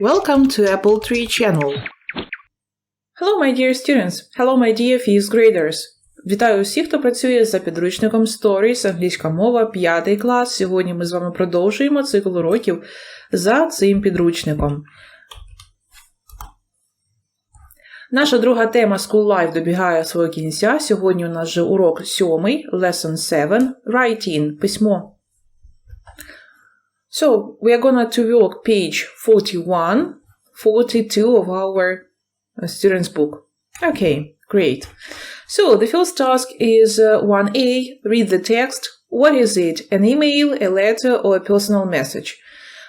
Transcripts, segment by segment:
Welcome to Apple Tree channel. Hello, my dear students. Hello, my dear fifth graders. Вітаю усіх, хто працює за підручником Stories, англійська мова, 5 клас. Сьогодні ми з вами продовжуємо цикл уроків за цим підручником. Наша друга тема School Life добігає свого кінця. Сьогодні у нас же урок 7, Lesson 7, Writing, письмо. So, we are gonna to work page 41, 42 of our uh, student's book. Okay, great. So, the first task is uh, 1a, read the text. What is it? An email, a letter, or a personal message?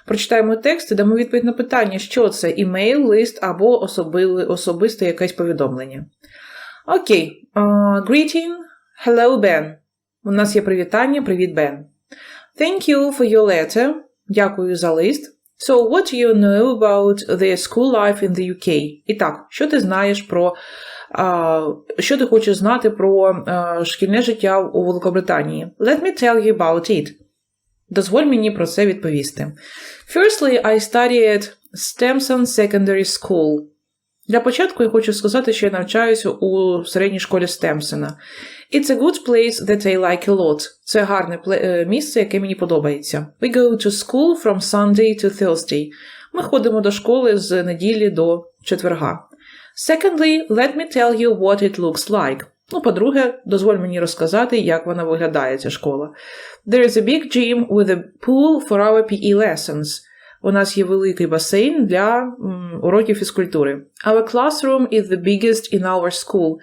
Прочитаємо текст і дамо відповідь на питання, що це імейл, лист або особили, особисте якесь повідомлення. Окей. Uh, greeting. Hello, Ben. У нас є привітання. Привіт, Бен. Thank you for your letter. Дякую за лист. So, what do you know about the school life in the UK? І так, що ти знаєш про а, що ти хочеш знати про а, шкільне життя у Великобританії? Let me tell you about it. Дозволь мені про це відповісти. Firstly, I studied Stemson Secondary School. Для початку я хочу сказати, що я навчаюся у середній школі Стемсона. It's a good place that I like a lot. Це гарне е, місце, яке мені подобається. We go to school from Sunday to Thursday. Ми ходимо до школи з неділі до четверга. Secondly, let me tell you what it looks like. Ну, по-друге, дозволь мені розказати, як вона виглядає, ця школа. There is a big gym with a pool for our PE lessons. У нас є великий басейн для м, уроків фізкультури. Our classroom is the biggest in our school.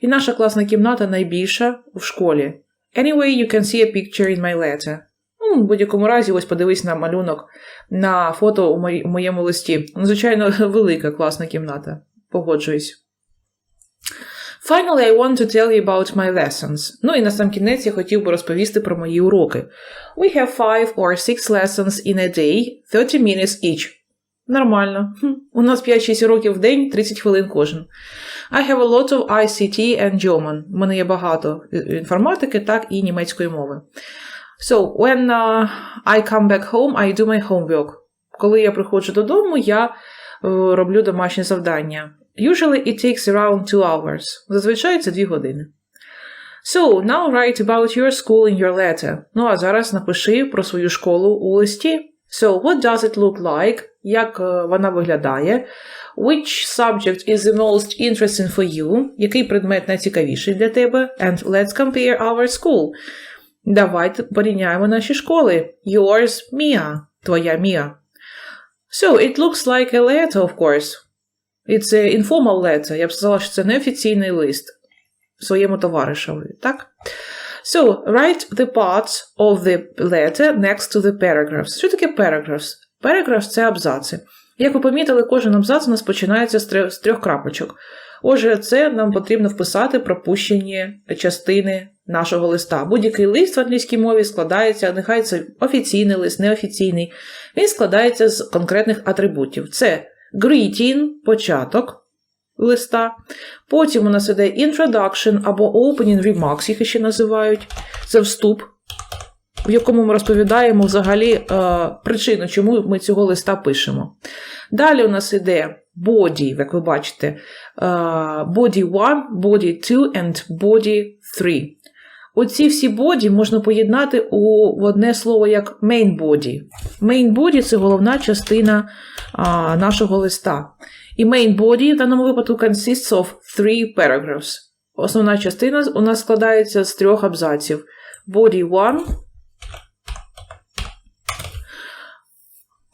І наша класна кімната найбільша в школі. Anyway, you can see a picture in my letter. Ну, в будь-якому разі, ось подивись на малюнок на фото у моєму листі. Ну, Звичайно, велика класна кімната. Погоджуюсь. Finally, I want to tell you about my lessons. Ну і на сам кінець я хотів би розповісти про мої уроки. We have five or six lessons in a day, 30 minutes each. Нормально. У нас 5-6 уроків в день, 30 хвилин кожен. I have a lot of ICT and German. У мене є багато інформатики, так і німецької мови. So, when uh, I come back home, I do my homework. Коли я приходжу додому, я е, роблю домашні завдання. Usually it takes around two hours. Зазвичай це 2 години. So, now write about your school in your letter. Ну, а зараз напиши про свою школу у листі. So, what does it look like? Як е, вона виглядає? Which subject is the most interesting for you? Який предмет найцікавіший для тебе? And let's compare our school. Давайте порівняємо наші школи. Yours, Mia. Твоя Mia. So, it looks like a letter, of course. It's a informal letter. Я б сказала, що це неофіційний лист своєму товаришеві, так? So, write the parts of the letter next to the paragraphs. Що таке paragraphs? Paragraphs – це абзаци. Як ви помітили, кожен абзац у нас починається з трьох крапочок. Отже, це нам потрібно вписати пропущені частини нашого листа. Будь-який лист в англійській мові складається, нехай це офіційний лист, неофіційний. Він складається з конкретних атрибутів. Це greeting – початок листа. Потім у нас іде introduction або opening remarks, їх ще називають. Це вступ, в якому ми розповідаємо взагалі е, причину, чому ми цього листа пишемо. Далі у нас іде body, як ви бачите, е, body 1, body 2 and body 3. Оці всі боді можна поєднати у в одне слово як main body. Main body – це головна частина а, нашого листа. І main body в даному випадку consists of three paragraphs. Основна частина у нас складається з трьох абзаців. Body 1,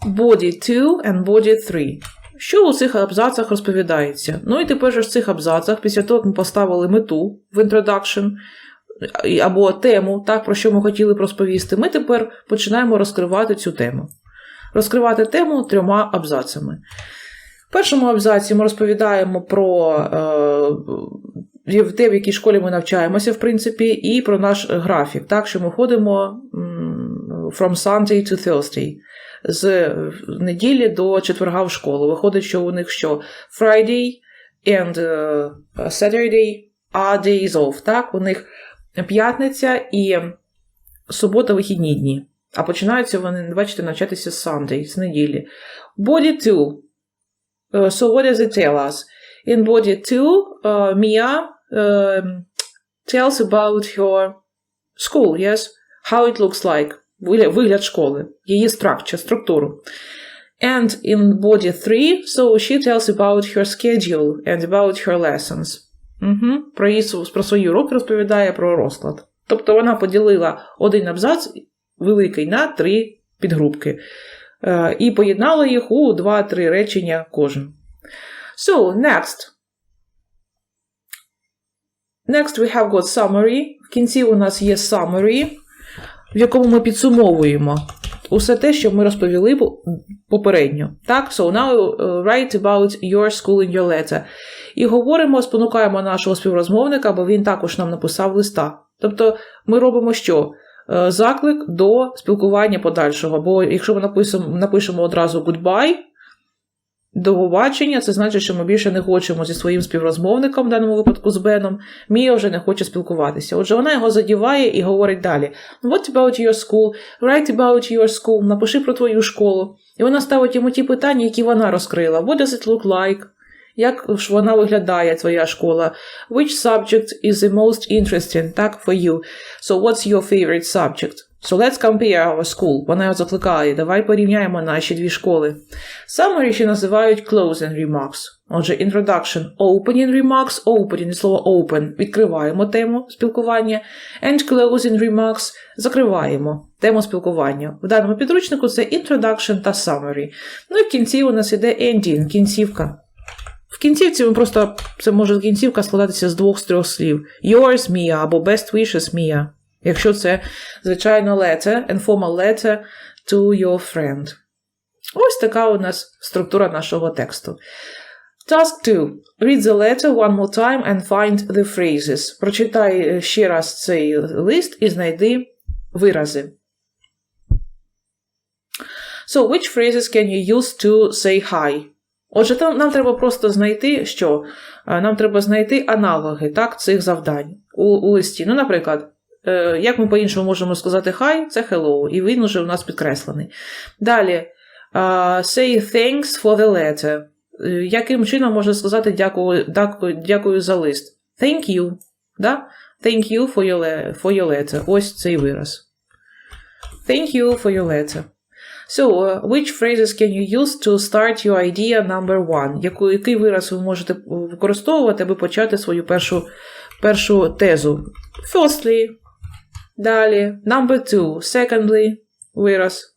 body 2 and body 3. Що у цих абзацах розповідається? Ну і тепер же в цих абзацах, після того, як ми поставили мету в introduction, або тему, так, про що ми хотіли б розповісти, ми тепер починаємо розкривати цю тему. Розкривати тему трьома абзацами. В першому абзаці ми розповідаємо про е, те, в якій школі ми навчаємося, в принципі, і про наш графік, так, що ми ходимо from Sunday to Thursday. З неділі до четверга в школу. Виходить, що у них що? Friday and uh, Saturday are days off. Так? У них п'ятниця і субота вихідні дні. А починаються вони, бачите, навчатися з Sunday, з неділі. Body 2. Uh, so what does it tell us? In body 2, uh, Mia um, tells about her school, yes? How it looks like. Вигляд, школи. Її structure, структуру. And in body 3, so she tells about her schedule and about her lessons. Угу. Про, її, про свої уроки розповідає про розклад. Тобто вона поділила один абзац великий на три підгрупки. Е, і поєднала їх у два-три речення кожен. So, next. Next we have got summary. В кінці у нас є summary, в якому ми підсумовуємо усе те, що ми розповіли попередньо. Так, so now uh, write about your school in your letter. І говоримо, спонукаємо нашого співрозмовника, бо він також нам написав листа. Тобто ми робимо що? Е, Заклик до спілкування подальшого. Бо якщо ми напишемо, напишемо одразу goodbye, до це значить, що ми більше не хочемо зі своїм співрозмовником, в даному випадку з Беном, Мія вже не хоче спілкуватися. Отже, вона його задіває і говорить далі: What about your school? Write about your school. Напиши про твою школу. І вона ставить йому ті питання, які вона розкрила. What does it look like? Як ж вона виглядає, твоя школа? Which subject is the most interesting? Так, for you. So what's your favorite subject? So let's compare our school. Вона його закликає. Давай порівняємо наші дві школи. Summary ще називають closing remarks. Отже, introduction, opening remarks, opening від слова open. Відкриваємо тему спілкування. And closing remarks закриваємо тему спілкування. В даному підручнику це introduction та summary. Ну і в кінці у нас іде ending, кінцівка. В кінцівці ми просто це може кінцівка складатися з двох з трьох слів: yours, Mia або best wishes, Mia. Якщо це, звичайно, letter, informal letter to your friend. Ось така у нас структура нашого тексту. Task 2. Read the letter one more time and find the phrases. Прочитай е, ще раз цей лист і знайди вирази. So, which phrases can you use to say hi? Отже, там нам треба просто знайти, що Е, нам треба знайти аналоги так, цих завдань у, у листі. Ну, наприклад, як ми по-іншому можемо сказати hi, це hello, і він уже у нас підкреслений. Далі, е, say thanks for the letter. Е, Яким чином можна сказати дякую, дякую за лист? Thank you. Да? Thank you for your, for your letter. Ось цей вираз. Thank you for your letter. So, uh, which phrases can you use to start your idea number one? Яку, який вираз ви можете використовувати, аби почати свою першу, першу тезу? Firstly, далі, number two, secondly, вираз.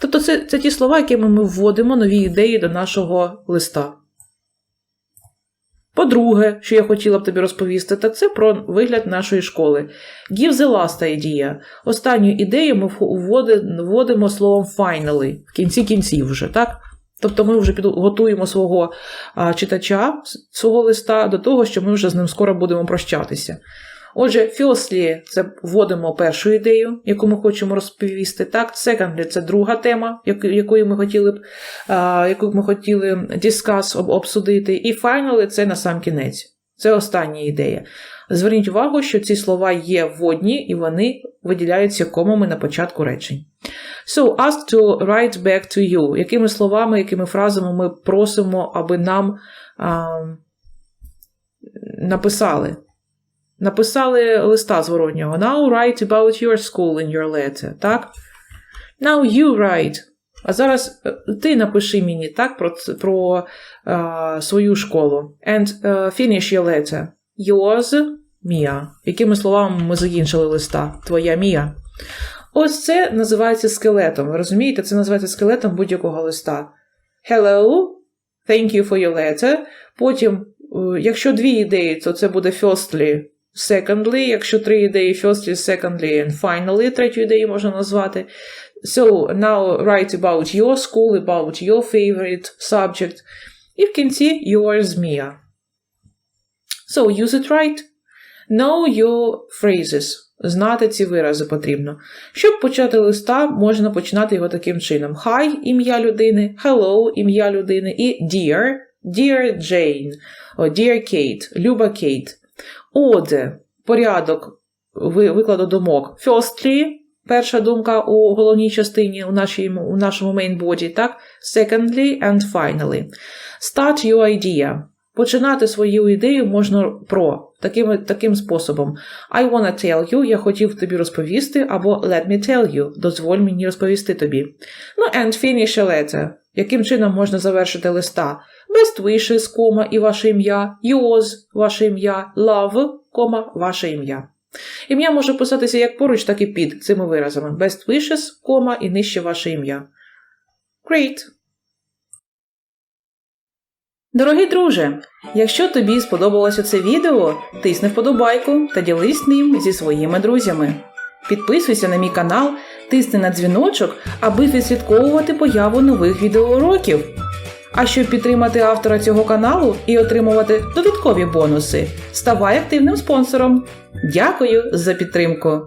Тобто це, це ті слова, якими ми вводимо нові ідеї до нашого листа. По-друге, що я хотіла б тобі розповісти, так це про вигляд нашої школи. Give the last idea. Останню ідею ми вводимо словом finally, в кінці кінців вже, так? Тобто ми вже готуємо свого читача, свого листа до того, що ми вже з ним скоро будемо прощатися. Отже, firstly – це вводимо першу ідею, яку ми хочемо розповісти. Так, secondly – це друга тема, якою ми хотіли б, яку ми хотіли об- обсудити. І finally – це на сам кінець. Це остання ідея. Зверніть увагу, що ці слова є вводні і вони виділяються комами на початку речень. So, ask to write back to you. Якими словами, якими фразами ми просимо, аби нам а, написали? Написали листа зворотнього. Now write about your school in your letter. Так? Now you write. А зараз е, ти напиши мені так про, про а, свою школу. And е, finish your letter. Yours, Mia. Якими словами ми закінчили листа? Твоя Мія. Ось це називається скелетом. Ви розумієте, це називається скелетом будь-якого листа. Hello, thank you for your letter. Потім, е, якщо дві ідеї, то це буде firstly, secondly. Якщо три ідеї, firstly, secondly and finally, третю ідею можна назвати. So, now write about your school, about your favorite subject. І в кінці yours, Mia. So, use it right. Know your phrases. Знати ці вирази потрібно. Щоб почати листа, можна починати його таким чином: Hi – ім'я людини, hello – ім'я людини і dear – dear Jane, о, dear Kate, Люба Кейт. Order – порядок викладу думок. Firstly Перша думка у головній частині у, нашій, у нашому мейнбоді, так? Secondly and finally. Start your idea. Починати свою ідею можна про таким, таким способом. I wanna tell you, я хотів тобі розповісти, або let me tell you, дозволь мені розповісти тобі. Ну, and finish a letter. Яким чином можна завершити листа? Best wishes, кома, і ваше ім'я, yours, ваше ім'я, love, кома, ваше ім'я. Ім'я може писатися як поруч, так і під цими виразами. Best wishes, кома і нижче ваше ім'я. Great! Дорогий друже, якщо тобі сподобалося це відео, тисни вподобайку та ділись ним зі своїми друзями. Підписуйся на мій канал, тисни на дзвіночок, аби відслідковувати появу нових відеоуроків. А щоб підтримати автора цього каналу і отримувати додаткові бонуси, ставай активним спонсором. Дякую за підтримку.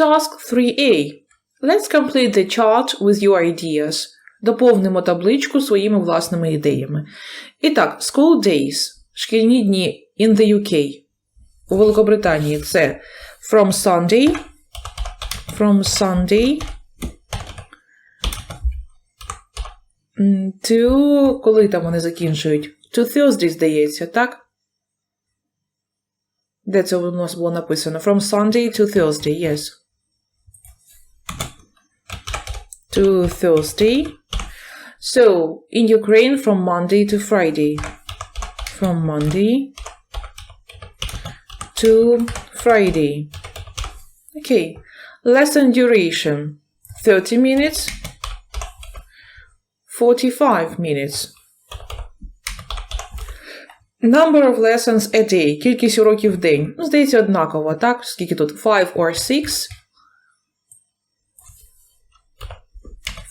Task 3A. Let's complete the chart with your ideas. Доповнимо табличку своїми власними ідеями. І так, school days. Шкільні дні in the UK. У Великобританії це from Sunday. From Sunday. To, коли там вони закінчують? To Thursday, здається, так? Де це у нас було написано? From Sunday to Thursday, yes. To Thursday. So, in Ukraine, from Monday to Friday. From Monday to Friday. Okay. Lesson duration 30 minutes, 45 minutes. Number of lessons a day. Кількість уроків в день. Ну, здається, однаково, так? Скільки тут? 5 or 6.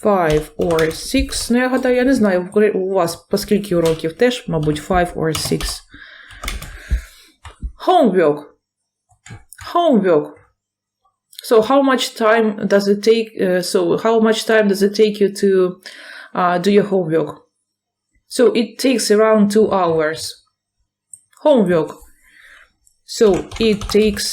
5 or 6. Ну, я гадаю, я не знаю, в Коре- у вас по скільки уроків теж, мабуть, 5 or 6. Homework. Homework. So how much time does it take? Uh, so how much time does it take you to uh, do your homework? So it takes around two hours. Homework. So it takes,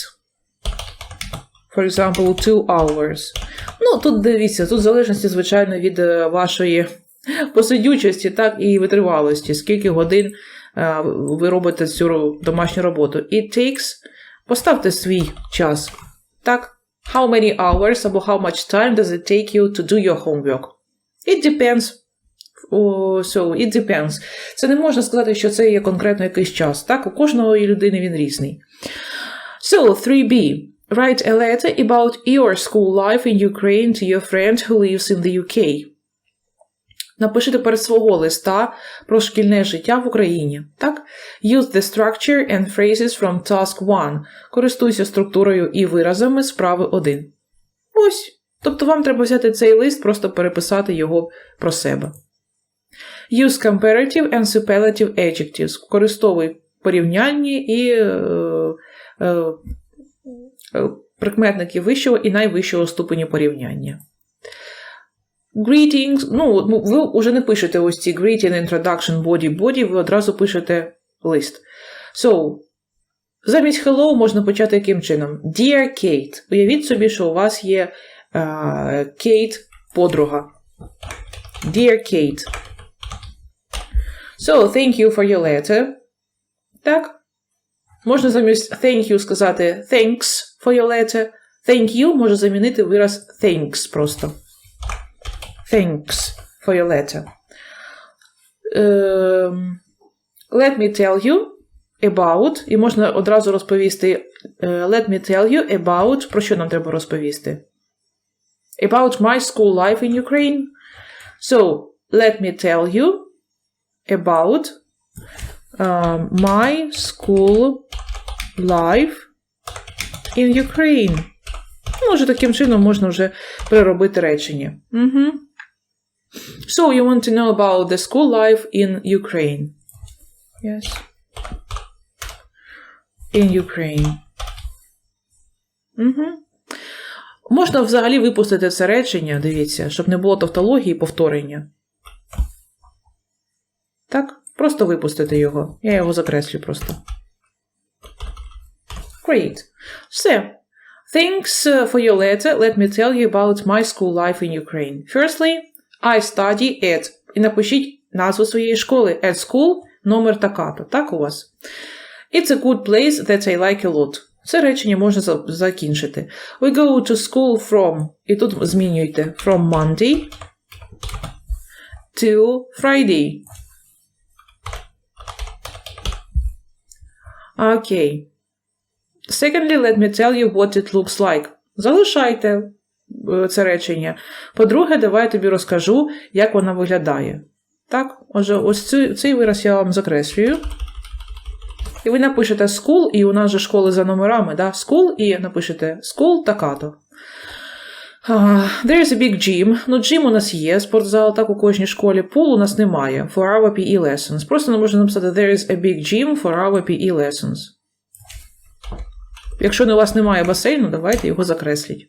for example, two hours. Ну, тут дивіться, тут в залежності, звичайно, від е, вашої посидючості, так, і витривалості, скільки годин е, ви робите цю домашню роботу. It takes, поставте свій час. Так, how many hours або how much time does it take you to do your homework? It depends. Oh, so it depends. Це не можна сказати, що це є конкретно якийсь час. Так, у кожної людини він різний. So, 3b. Write a letter about your school life in Ukraine to your friend who lives in the UK. Напиши тепер свого листа про шкільне життя в Україні. Так? Use the structure and phrases from task 1. Користуйся структурою і виразами справи 1. Ось. Тобто вам треба взяти цей лист, просто переписати його про себе. Use comparative and superlative adjectives. Використовуй порівнянні і е, е, прикметники вищого і найвищого ступеню порівняння. Greetings. Ну, ну, ви вже не пишете ось ці greeting, introduction, body, body, ви одразу пишете лист. So, замість hello можна почати яким чином? Dear Kate. Уявіть собі, що у вас є е, Кейт подруга. Dear Kate. So, thank you for your letter. Так. Можна замість thank you сказати thanks for your letter. Thank you може замінити вираз thanks просто. Thanks for your letter. Ем, let me tell you about. І можна одразу розповісти. е, Let me tell you about. Про що нам треба розповісти? About my school life in Ukraine. So, let me tell you about um, my school life in Ukraine. Вже таким чином можна вже переробити речення. Угу. So, you want to know about the school life in Ukraine. Yes. In Ukraine. Угу. Можна взагалі випустити це речення, дивіться, щоб не було тавтології повторення. Так, просто випустити його. Я його закреслю просто. Great. Все. Thanks uh, for your letter. Let me tell you about my school life in Ukraine. Firstly, I study at. І напишіть назву своєї школи. At school, номер така-то. Так у вас? It's a good place that I like a lot. Це речення можна закінчити. We go to school from. І тут змінюйте. From Monday to Friday. Окей. Secondly, let me tell you what it looks like. Залишайте е, це речення. По-друге, давай я тобі розкажу, як вона виглядає. Так, отже, ось цей, цей вираз я вам закреслюю. І ви напишете school, і у нас же школи за номерами, да? School, і напишете school така-то. There is a big gym. Ну, gym у нас є, спортзал, так у кожній школі. Pool у нас немає. For our PE lessons. Просто не можна написати there is a big gym for our PE lessons. Якщо у вас немає басейну, давайте його закресліть.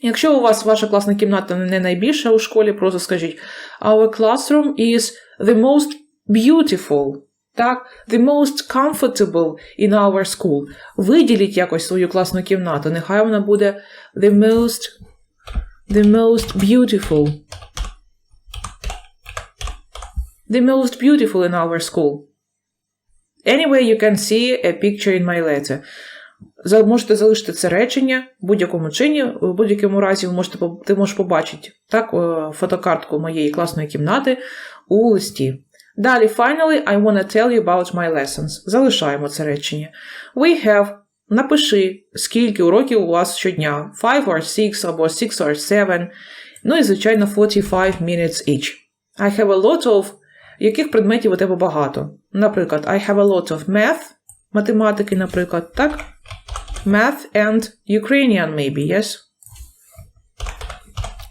Якщо у вас ваша класна кімната не найбільша у школі, просто скажіть Our classroom is the most beautiful. Так, the most comfortable in our school. Виділіть якось свою класну кімнату. Нехай вона буде the most, the most beautiful. The most beautiful in our school. Anyway, you can see a picture in my letter. Можете залишити це речення в будь-якому чині, в будь-якому разі ви можете, ти можеш побачити так, е, фотокартку моєї класної кімнати у листі. Далі, finally, I wanna tell you about my lessons. Залишаємо це речення. We have. Напиши, скільки уроків у вас щодня. 5 or 6 або 6 or 7. Ну і, звичайно, 45 minutes each. I have a lot of. Яких предметів у тебе багато? Наприклад, I have a lot of math, математики, наприклад, так? Math and Ukrainian, maybe, yes?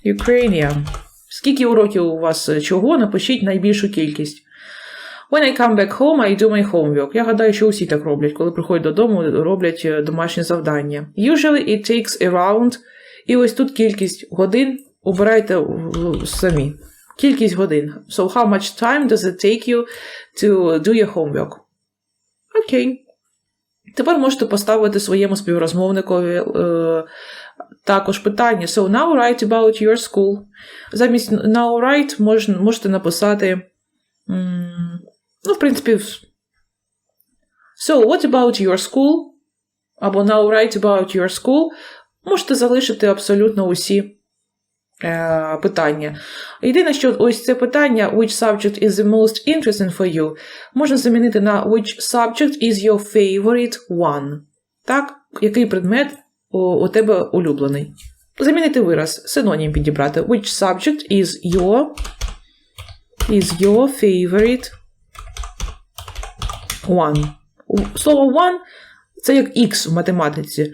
Ukrainian. Скільки уроків у вас е, чого? Напишіть найбільшу кількість. When I come back home, I do my homework. Я гадаю, що усі так роблять, коли приходять додому, роблять е, домашнє завдання. Usually it takes around. І ось тут кількість годин обирайте самі. Кількість годин. So how much time does it take you to do your homework? Окей. Тепер можете поставити своєму співрозмовникові е, також питання. So now write about your school. Замість now write мож, можете написати. Ну, в принципі, So, what about your school? Або now write about your school. Можете залишити абсолютно усі е, питання. Єдине, що ось це питання, which subject is the most interesting for you, можна замінити на which subject is your favorite one. Так, який предмет у, у тебе улюблений. Замінити вираз, синонім підібрати. Which subject is your is your favorite one. Слово one це як X в математиці.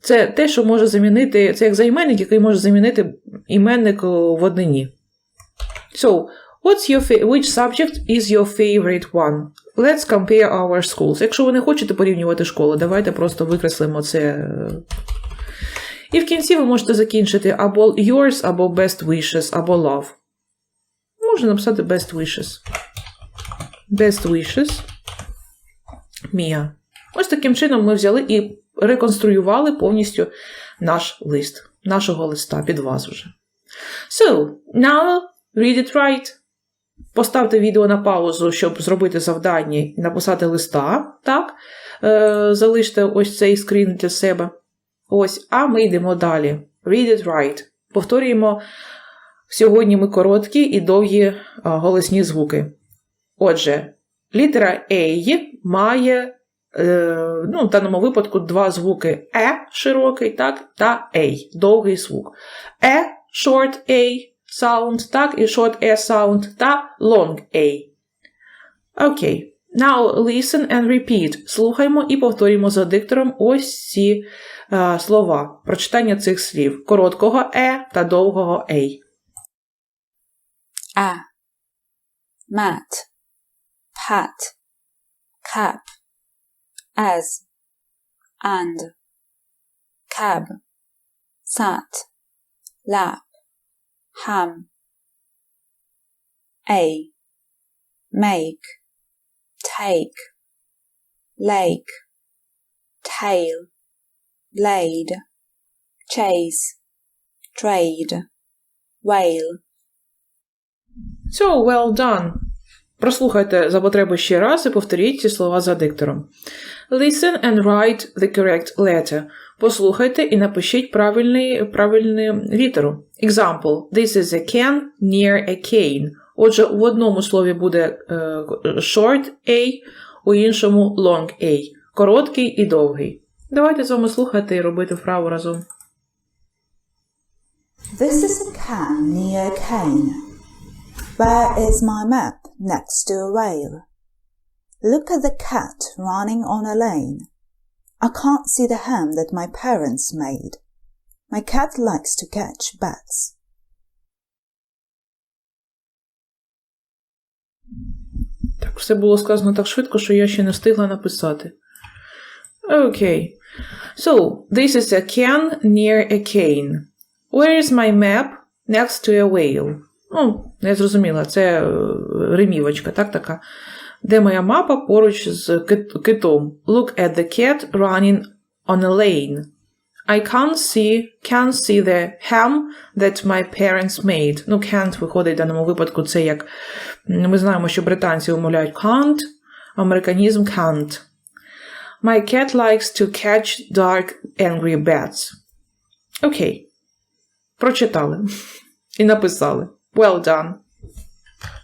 Це те, що може замінити, це як займенник, який може замінити іменник в однині. So, what's your which subject is your favorite one? Let's compare our schools. Якщо ви не хочете порівнювати школи, давайте просто викреслимо це. е. І в кінці ви можете закінчити або yours, або best wishes, або love. Можна написати best wishes. Best wishes. Мія. Ось таким чином ми взяли і реконструювали повністю наш лист, нашого листа під вас вже. So, now read it right. Поставте відео на паузу, щоб зробити завдання і написати листа. Так? Е, залиште ось цей скрін для себе. Ось, а ми йдемо далі. Read it right. Повторюємо. Сьогодні ми короткі і довгі а, голосні звуки. Отже, літера A має е, ну, в даному випадку два звуки E широкий, так, та A, довгий звук. E, short A sound, так, і short E sound, та long A. Окей. Now listen and repeat. Слухаймо і повторюємо за диктором ось ці е, слова. Прочитання цих слів. Короткого E та довгого A. a, mat, pat, cap, as, and, cab, sat, lap, ham, a, make, take, lake, tail, blade, chase, trade, whale. So, well done. Прослухайте за потреби ще раз і повторіть ці слова за диктором. Listen and write the correct letter. Послухайте і напишіть правильний, правильну літеру. Example. This is a can near a cane. Отже, в одному слові буде е, short A, у іншому long A. Короткий і довгий. Давайте з вами слухати і робити вправу разом. This is a can near a cane. Where is my map next to a whale? Look at the cat running on a lane. I can't see the ham that my parents made. My cat likes to catch bats. Так, все було сказано так швидко, що я ще не встигла написати. Окей. So, this is a can near a cane. Where is my map next to a whale? Ну, я зрозуміла, це е, римівочка, так така. Де моя мапа поруч з китом? Look at the cat running on a lane. I can't see, can't see the ham that my parents made. Ну, can't виходить в даному випадку це як ми знаємо, що британці вимовляють can't, американізм can't. My cat likes to catch dark angry bats. Окей. Прочитали. І написали. Well done.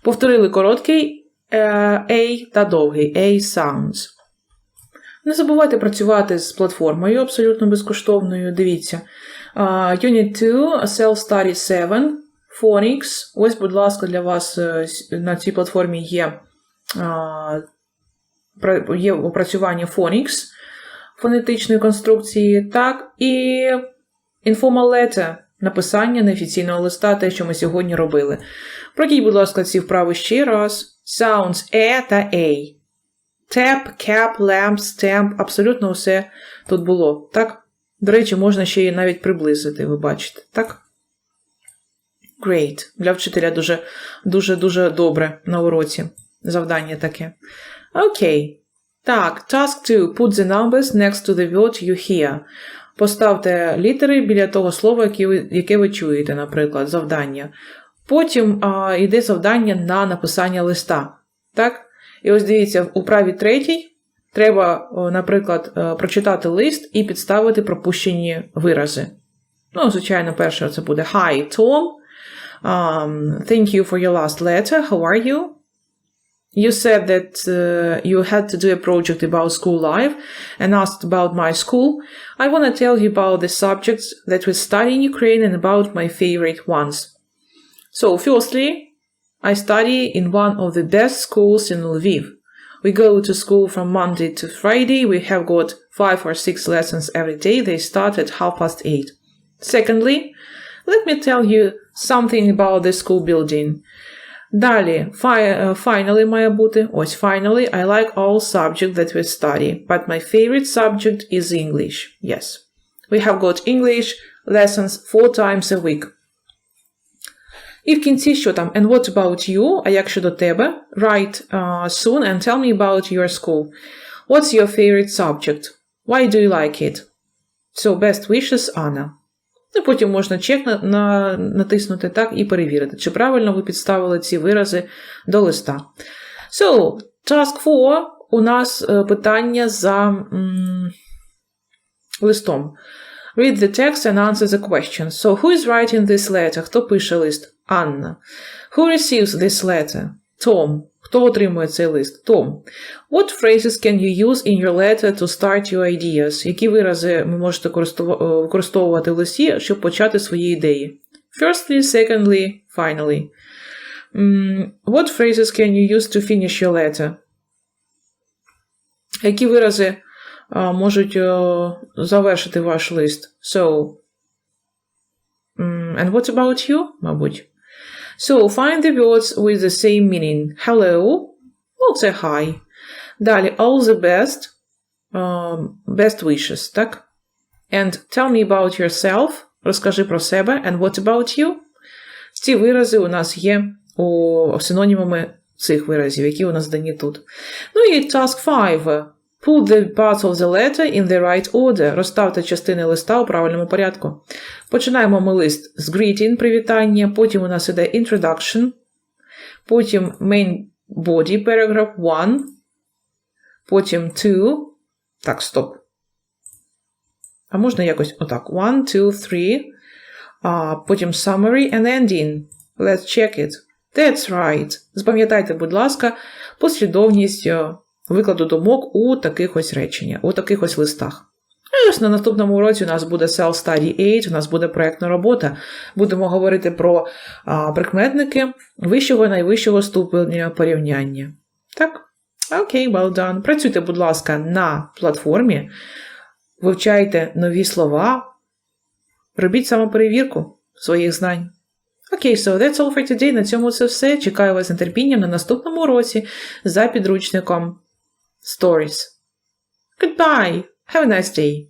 Повторили короткий е, A та довгий A sounds. Не забувайте працювати з платформою абсолютно безкоштовною. Дивіться. Unit 2, Self-Study 7, Phonics. Ось, будь ласка, для вас е, на цій платформі є, є опрацювання Phonics фонетичної конструкції, так, і Informal Letter – написання неофіційного листа, те, що ми сьогодні робили. Пройдіть, будь ласка, ці вправи ще раз. Sounds E та A. Tap, cap, lamp, stamp, абсолютно все тут було, так? До речі, можна ще й навіть приблизити, ви бачите, так? Great. Для вчителя дуже, дуже, дуже добре на уроці. Завдання таке. Окей. Так, task 2. Put the numbers next to the word you hear. Поставте літери біля того слова, яке ви, чуєте, наприклад, завдання. Потім а, йде завдання на написання листа. Так? І ось дивіться, у праві третій треба, наприклад, е, прочитати лист і підставити пропущені вирази. Ну, звичайно, перше це буде Hi, Tom. Um, thank you for your last letter. How are you? You said that uh, you had to do a project about school life and asked about my school. I want to tell you about the subjects that we study in Ukraine and about my favorite ones. So, firstly, I study in one of the best schools in Lviv. We go to school from Monday to Friday. We have got five or six lessons every day. They start at half past eight. Secondly, let me tell you something about the school building. Далі, fi- е, finally має бути, ось finally, I like all subjects that we study, but my favorite subject is English. Yes. We have got English lessons four times a week. І в кінці що там? And what about you? А як щодо тебе? Write uh, soon and tell me about your school. What's your favorite subject? Why do you like it? So, best wishes, Anna. Ну, потім можна чек на, на, натиснути так і перевірити, чи правильно ви підставили ці вирази до листа. So, task 4 у нас е, питання за м, листом. Read the text and answer the question. So, who is writing this letter? Хто пише лист? Анна. Who receives this letter? Tom. Хто отримує цей лист? Том. What phrases can you use in your letter to start your ideas? Які вирази ви можете е, використовувати в листі, щоб почати свої ідеї? Firstly, secondly, finally. What phrases can you use to finish your letter? Які вирази можуть е, завершити ваш лист? So, and what about you? Мабуть. So, find the words with the same meaning. Hello. Ну, це hi. Далі, all the best. um, best wishes, так? And tell me about yourself. Розкажи про себе. And what about you? Ці вирази у нас є у синонімами цих виразів, які у нас дані тут. Ну і task 5. Put the parts of the letter in the right order. Розставте частини листа у правильному порядку. Починаємо ми лист з greeting, привітання, потім у нас іде introduction, потім main body, paragraph 1, потім 2. Так, стоп. А можна якось отак. 1, 2, 3. Потім summary and ending. Let's check it. That's right. Запам'ятайте, будь ласка, послідовність е, викладу думок у таких ось реченнях, у таких ось листах. І ось на наступному уроці у нас буде Self-Study 8, у нас буде проєктна робота. Будемо говорити про а, прикметники вищого і найвищого ступеня порівняння. Так? Окей, well done. Працюйте, будь ласка, на платформі, вивчайте нові слова, робіть самоперевірку своїх знань. Окей, so that's all for today. На цьому це все. Чекаю вас з нетерпінням на наступному уроці за підручником Stories. Goodbye! Have a nice day!